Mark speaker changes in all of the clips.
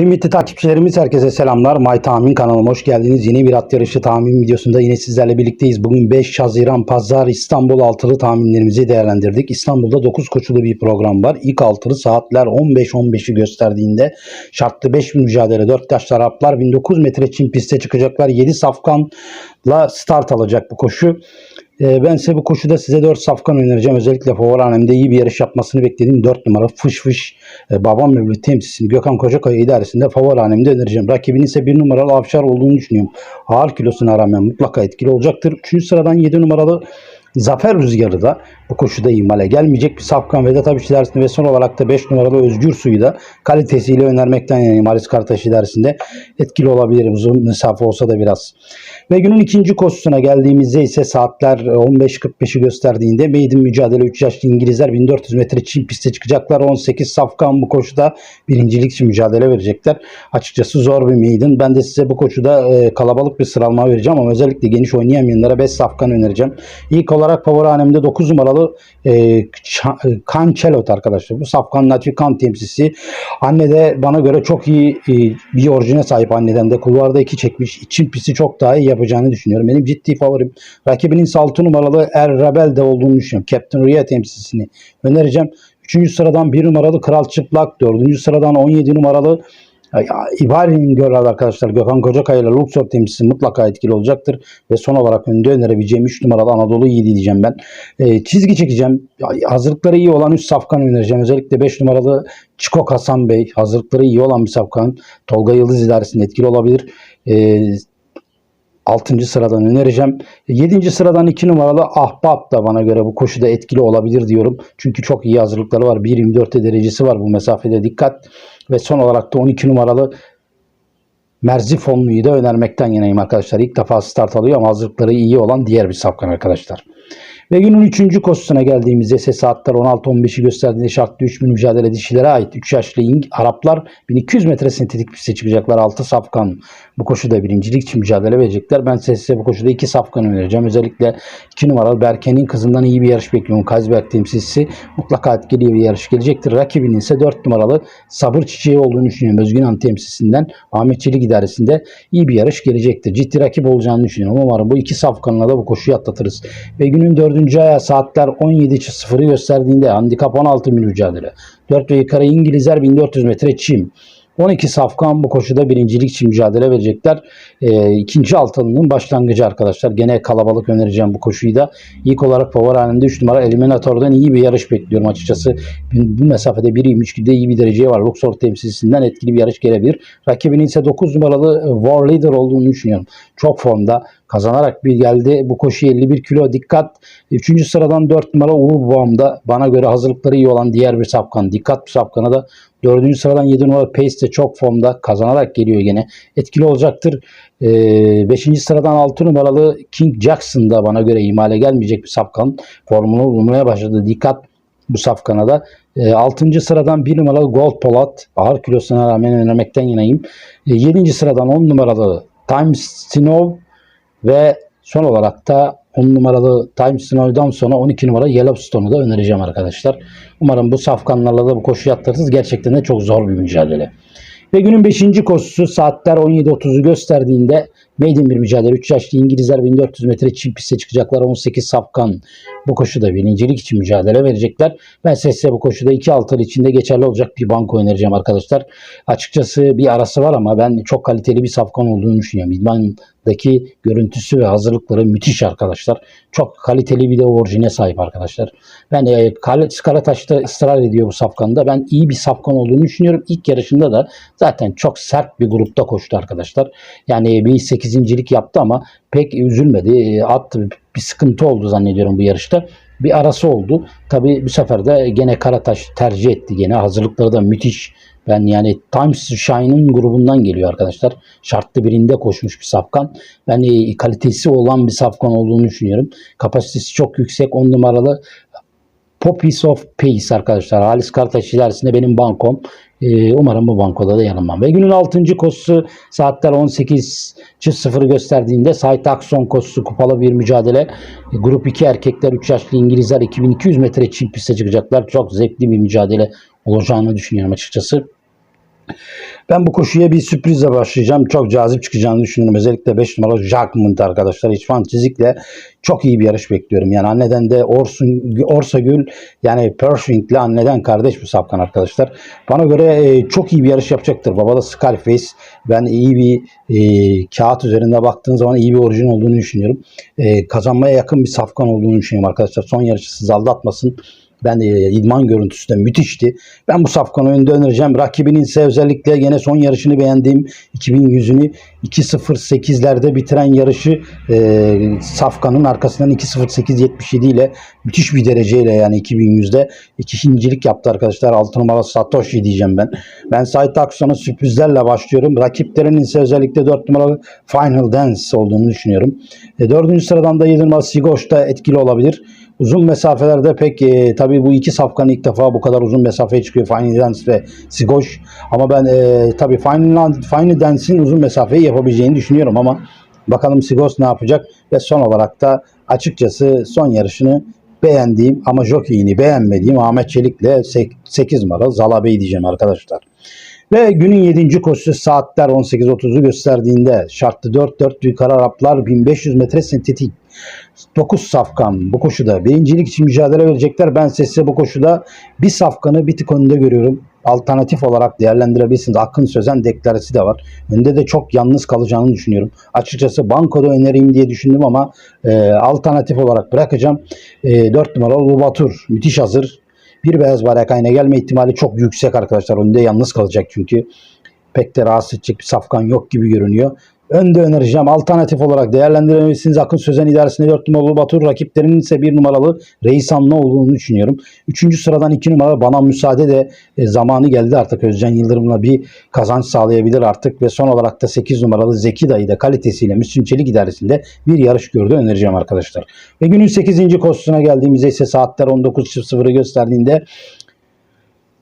Speaker 1: Kıymetli takipçilerimiz herkese selamlar. May Tahmin kanalıma hoş geldiniz. Yeni bir at yarışı tahmin videosunda yine sizlerle birlikteyiz. Bugün 5 Haziran Pazar İstanbul altılı tahminlerimizi değerlendirdik. İstanbul'da 9 koşulu bir program var. İlk altılı saatler 15-15'i gösterdiğinde şartlı 5 mücadele 4 yaşlı Araplar 1900 metre çim piste çıkacaklar. 7 safkanla start alacak bu koşu. Ee, ben size bu koşuda size 4 safkan önereceğim. Özellikle Favorihanem'de iyi bir yarış yapmasını beklediğim 4 numara Fış Fış e, babam mevlüt temsilcisini Gökhan Kocakaya idaresinde Favorihanem'de önereceğim. Rakibinin ise 1 numaralı Avşar olduğunu düşünüyorum. Ağır kilosuna rağmen mutlaka etkili olacaktır. 3. sıradan 7 numaralı Zafer Rüzgarı da bu koşuda ihmale gelmeyecek bir safkan Vedat Abiş idaresinde ve son olarak da 5 numaralı Özgür Su'yu da kalitesiyle önermekten yanayım. Halis Kartaş idaresinde etkili olabilir uzun mesafe olsa da biraz. Ve günün ikinci koşusuna geldiğimizde ise saatler 15.45'i gösterdiğinde Maiden mücadele 3 yaşlı İngilizler 1400 metre çim piste çıkacaklar. 18 safkan bu koşuda birincilik için mücadele verecekler. Açıkçası zor bir Maiden. Ben de size bu koşuda e, kalabalık bir sıralama vereceğim ama özellikle geniş oynayamayanlara 5 safkan önereceğim. İlk olarak favori 9 numaralı e, e, Cancelot arkadaşlar. Bu safkan Natif Kan temsilcisi. Anne de bana göre çok iyi e, bir orijine sahip anneden de. Kulvarda iki çekmiş. İçin pisti çok daha iyi yapacağını düşünüyorum. Benim ciddi favorim. Rakibinin ise 6 numaralı Er Rebel de olduğunu düşünüyorum. Captain Rhea temsilcisini önereceğim. 3. sıradan 1 numaralı Kral Çıplak. 4. sıradan 17 numaralı İbari'nin görevi arkadaşlar Gökhan Kocakaya ile Luxor temsilcisi mutlaka etkili olacaktır. Ve son olarak önde önerebileceğim 3 numaralı Anadolu iyi diyeceğim ben. Ee, çizgi çekeceğim. Hazırlıkları iyi olan 3 safkan önereceğim. Özellikle 5 numaralı Çikok Hasan Bey. Hazırlıkları iyi olan bir safkan. Tolga Yıldız idaresinde etkili olabilir. Ee, 6. sıradan önereceğim. 7. sıradan 2 numaralı Ahbap da bana göre bu koşuda etkili olabilir diyorum. Çünkü çok iyi hazırlıkları var. 1.24 derecesi var bu mesafede dikkat. Ve son olarak da 12 numaralı Merzifonlu'yu da önermekten yanayım arkadaşlar. İlk defa start alıyor ama hazırlıkları iyi olan diğer bir safkan arkadaşlar. Ve günün 3. koşusuna geldiğimizde ise saatler 16-15'i gösterdiğinde şartlı 3000 mücadele dişilere ait 3 yaşlı İng- Araplar 1200 metre sentetik piste çıkacaklar. 6 safkan bu koşuda birincilik için mücadele verecekler. Ben size bu koşuda 2 safkan önereceğim. Özellikle 2 numaralı Berke'nin kızından iyi bir yarış bekliyorum. Kazberk temsilcisi mutlaka etkili bir yarış gelecektir. Rakibinin ise 4 numaralı Sabır Çiçeği olduğunu düşünüyorum. Özgün Han temsilcisinden Ahmet Çelik idaresinde iyi bir yarış gelecektir. Ciddi rakip olacağını düşünüyorum. Umarım bu iki safkanla da bu koşuyu atlatırız. Ve günün 4. ayağı saatler 17.00'ı gösterdiğinde handikap 16 bin mücadele. 4 ve yukarı İngilizler 1400 metre çim. 12 safkan bu koşuda birincilik için mücadele verecekler. Ee, ikinci altınının başlangıcı arkadaşlar. Gene kalabalık önereceğim bu koşuyu da. İlk olarak favori halimde 3 numara Eliminator'dan iyi bir yarış bekliyorum açıkçası. Bu mesafede 1.23'de iyi bir dereceye var. Luxor temsilcisinden etkili bir yarış gelebilir. Rakibinin ise 9 numaralı e, War Leader olduğunu düşünüyorum. Çok formda kazanarak bir geldi. Bu koşu 51 kilo dikkat. 3. sıradan 4 numara Uğur Boğam'da bana göre hazırlıkları iyi olan diğer bir safkan. Dikkat bu safkana da 4. sıradan 7 numara Pace de çok formda kazanarak geliyor gene. Etkili olacaktır. 5. sıradan 6 numaralı King Jackson da bana göre imale gelmeyecek bir safkan. Formunu bulmaya başladı. Dikkat bu safkana da. 6. sıradan 1 numaralı Gold Polat ağır kilosuna rağmen önermekten yanayım. 7. sıradan 10 numaralı Times Snow ve son olarak da 10 numaralı Times Snow'dan sonra 12 numara Yellowstone'u da önereceğim arkadaşlar. Umarım bu safkanlarla da bu koşuyu atlatırız. Gerçekten de çok zor bir mücadele. Ve günün 5. koşusu saatler 17.30'u gösterdiğinde Maiden bir mücadele. 3 yaşlı İngilizler 1400 metre çim piste çıkacaklar. 18 safkan bu koşuda birincilik için mücadele verecekler. Ben size bu koşuda 2 altılı içinde geçerli olacak bir banko önereceğim arkadaşlar. Açıkçası bir arası var ama ben çok kaliteli bir safkan olduğunu düşünüyorum. İdmandaki görüntüsü ve hazırlıkları müthiş arkadaşlar. Çok kaliteli bir de orijine sahip arkadaşlar. Ben e, Karataş'ta ısrar ediyor bu safkanda. Ben iyi bir safkan olduğunu düşünüyorum. İlk yarışında da zaten çok sert bir grupta koştu arkadaşlar. Yani bir 8.lik yaptı ama pek üzülmedi. E, At bir sıkıntı oldu zannediyorum bu yarışta. Bir arası oldu. Tabi bu sefer de gene Karataş tercih etti gene. Hazırlıkları da müthiş. Ben yani Times Shine'ın grubundan geliyor arkadaşlar. Şartlı birinde koşmuş bir safkan. Ben e, kalitesi olan bir safkan olduğunu düşünüyorum. Kapasitesi çok yüksek. 10 numaralı Poppies of Peace arkadaşlar. Halis Kartaş ilerisinde benim bankom. Ee, umarım bu bankoda da yanılmam. Ve günün 6. koşusu saatler 18.00'ı gösterdiğinde Sait Akson koşusu kupalı bir mücadele. E, Grup 2 erkekler 3 yaşlı İngilizler 2200 metre çim piste çıkacaklar. Çok zevkli bir mücadele olacağını düşünüyorum açıkçası. Ben bu koşuya bir sürprizle başlayacağım. Çok cazip çıkacağını düşünüyorum. Özellikle 5 numaralı Jacquemont arkadaşlar. İçvan Çizik'le çok iyi bir yarış bekliyorum. Yani anneden de Orsun, Orsa Gül yani Pershing'le anneden kardeş bu sapkan arkadaşlar. Bana göre e, çok iyi bir yarış yapacaktır. Baba da Scarface. Ben iyi bir e, kağıt üzerinde baktığın zaman iyi bir orijin olduğunu düşünüyorum. E, kazanmaya yakın bir safkan olduğunu düşünüyorum arkadaşlar. Son yarışı sizi aldatmasın. Ben e, idman görüntüsü de müthişti. Ben bu safkanı önde önereceğim. Rakibinin ise özellikle gene son yarışını beğendiğim 2100'ünü 2.08'lerde bitiren yarışı e, safkanın arkasından 2.08.77 ile müthiş bir dereceyle yani 2100'de ikincilik yaptı arkadaşlar. 6 numara Satoshi diyeceğim ben. Ben Sait Aksu'nun sürprizlerle başlıyorum. Rakiplerinin ise özellikle 4 numaralı Final Dance olduğunu düşünüyorum. E, 4. sıradan da 7 numaralı Sigoş da etkili olabilir. Uzun mesafelerde pek e, tabii bu iki safkan ilk defa bu kadar uzun mesafeye çıkıyor. Final Dance ve Sigoş. Ama ben e, tabii Final, Final Dance'in uzun mesafeyi yapabileceğini düşünüyorum ama bakalım Sigos ne yapacak ve son olarak da açıkçası son yarışını beğendiğim ama jokeyini beğenmediğim Ahmet Çelik'le 8 numara Zala Bey diyeceğim arkadaşlar. Ve günün 7. koşusu saatler 18.30'u gösterdiğinde şartlı 4-4 yukarı Araplar 1500 metre sentetik 9 safkan bu koşuda birincilik için mücadele verecekler. Ben size bu koşuda bir safkanı bir tık önde görüyorum. Alternatif olarak değerlendirebilirsiniz. Akın Sözen deklarası da var. Önde de çok yalnız kalacağını düşünüyorum. Açıkçası bankoda önereyim diye düşündüm ama e, alternatif olarak bırakacağım. E, 4 numaralı Lubatur. Müthiş hazır. Bir beyaz bayrak ayna gelme ihtimali çok yüksek arkadaşlar. Önde yalnız kalacak çünkü. Pek de rahatsız edecek bir safkan yok gibi görünüyor. Önde önereceğim. Alternatif olarak değerlendirebilirsiniz. Akın Sözen idaresinde 4 numaralı Batur. Rakiplerinin ise 1 numaralı Reisanlı olduğunu düşünüyorum. 3. sıradan 2 numara bana müsaade de e, zamanı geldi artık. Özcan Yıldırım'la bir kazanç sağlayabilir artık. Ve son olarak da 8 numaralı Zeki Dayı da kalitesiyle Müslüm Çelik idaresinde bir yarış gördü önereceğim arkadaşlar. Ve günün 8. kostusuna geldiğimizde ise saatler 19.00'ı gösterdiğinde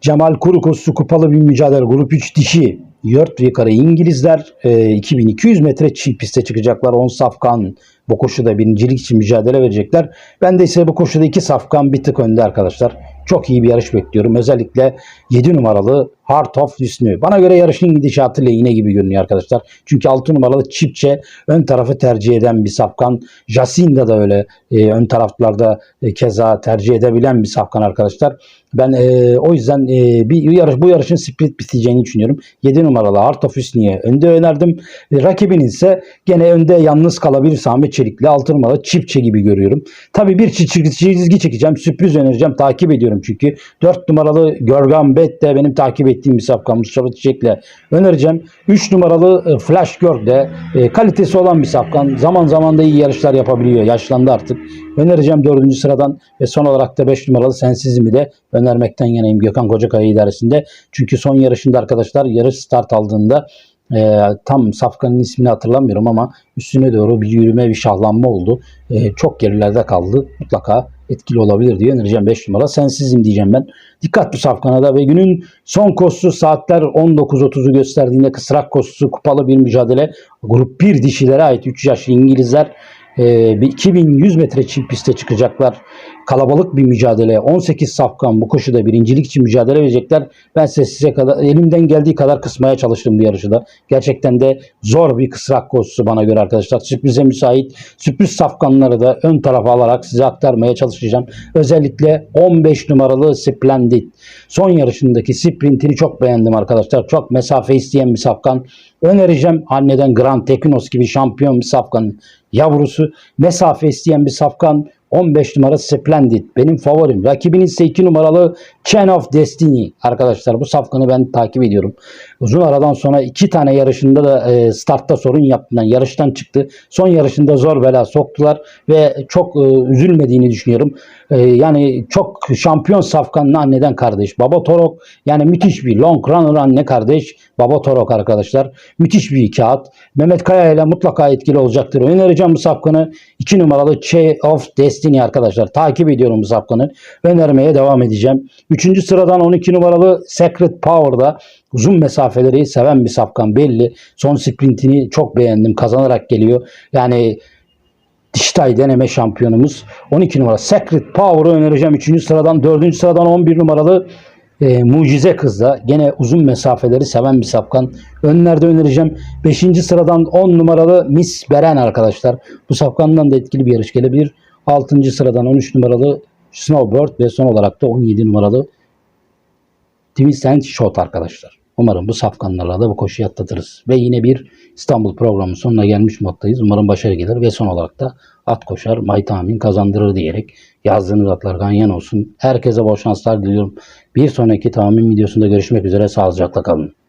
Speaker 1: Cemal Kurukosu kupalı bir mücadele. Grup 3 dişi. Yört yukarı İngilizler e, 2200 metre çiğ piste çıkacaklar. 10 safkan bu koşuda birincilik için mücadele verecekler. Ben de ise bu koşuda 2 safkan bir tık önde arkadaşlar. Çok iyi bir yarış bekliyorum. Özellikle 7 numaralı Heart of Hüsnü. Bana göre yarışın gidişatı lehine gibi görünüyor arkadaşlar. Çünkü 6 numaralı Çipçe ön tarafı tercih eden bir safkan. Jacinda da öyle e, ön taraflarda e, keza tercih edebilen bir safkan arkadaşlar. Ben e, o yüzden e, bir yarış bu yarışın split biteceğini düşünüyorum. 7 numaralı Heart of Hüsnü'ye önde önerdim. E, rakibinin ise gene önde yalnız kalabilir Ahmet Çelik'le 6 numaralı Çipçe gibi görüyorum. Tabii bir çizgi çekeceğim. Sürpriz önereceğim. Takip ediyorum çünkü. 4 numaralı Görgan Bet de benim takip ettiğim bir safkan Mustafa Çiçek'le önereceğim. 3 numaralı e, Flash Gör de e, kalitesi olan bir safkan. Zaman zaman da iyi yarışlar yapabiliyor. Yaşlandı artık. Önereceğim 4. sıradan ve son olarak da 5 numaralı Sensizm'i de önermekten yanayım Gökhan Kocakaya idaresinde. Çünkü son yarışında arkadaşlar yarış start aldığında e, tam safkanın ismini hatırlamıyorum ama üstüne doğru bir yürüme bir şahlanma oldu. E, çok gerilerde kaldı. Mutlaka etkili olabilir diye önereceğim 5 numara. Sensizim diyeceğim ben. Dikkat bu safkana da ve günün son koşusu saatler 19.30'u gösterdiğinde kısrak koşusu kupalı bir mücadele. Grup 1 dişilere ait 3 yaşlı İngilizler e, bir 2100 metre çift piste çıkacaklar. Kalabalık bir mücadele. 18 safkan bu koşuda birincilik için mücadele verecekler. Ben size, size kadar elimden geldiği kadar kısmaya çalıştım bu yarışıda. Gerçekten de zor bir kısrak koşusu bana göre arkadaşlar. Sürprize müsait. Sürpriz safkanları da ön tarafa alarak size aktarmaya çalışacağım. Özellikle 15 numaralı Splendid. Son yarışındaki sprintini çok beğendim arkadaşlar. Çok mesafe isteyen bir safkan. Önereceğim anneden Grand Tekinos gibi şampiyon bir safkanın yavrusu. Mesafe isteyen bir safkan 15 numara Splendid benim favorim. Rakibinin ise 2 numaralı Chain of Destiny arkadaşlar. Bu safkanı ben takip ediyorum. Uzun aradan sonra iki tane yarışında da e, startta sorun yaptığından yarıştan çıktı. Son yarışında zor bela soktular ve çok e, üzülmediğini düşünüyorum. E, yani çok şampiyon safkanın anneden kardeş. Baba Torok yani müthiş bir long runner anne kardeş. Baba Torok arkadaşlar. Müthiş bir kağıt. Mehmet Kaya ile mutlaka etkili olacaktır. Önereceğim bu safkanı. 2 numaralı Chain of Destiny arkadaşlar. Takip ediyorum bu safkanı. Önermeye devam edeceğim. Üçüncü sıradan 12 numaralı Secret Power'da uzun mesafeleri seven bir safkan belli. Son sprintini çok beğendim. Kazanarak geliyor. Yani Diştay deneme şampiyonumuz. 12 numara Secret Power'ı önereceğim. 3. sıradan 4. sıradan 11 numaralı e, mucize kızla gene uzun mesafeleri seven bir safkan. Önlerde önereceğim. 5. sıradan 10 numaralı Miss Beren arkadaşlar. Bu safkandan da etkili bir yarış gelebilir. 6. sıradan 13 numaralı Snowbird ve son olarak da 17 numaralı Twist and Shot arkadaşlar. Umarım bu safkanlarla da bu koşuyu atlatırız. Ve yine bir İstanbul programının sonuna gelmiş noktayız. Umarım başarı gelir ve son olarak da at koşar, may tahmin kazandırır diyerek yazdığınız atlar ganyan olsun. Herkese bol şanslar diliyorum. Bir sonraki tahmin videosunda görüşmek üzere. Sağlıcakla kalın.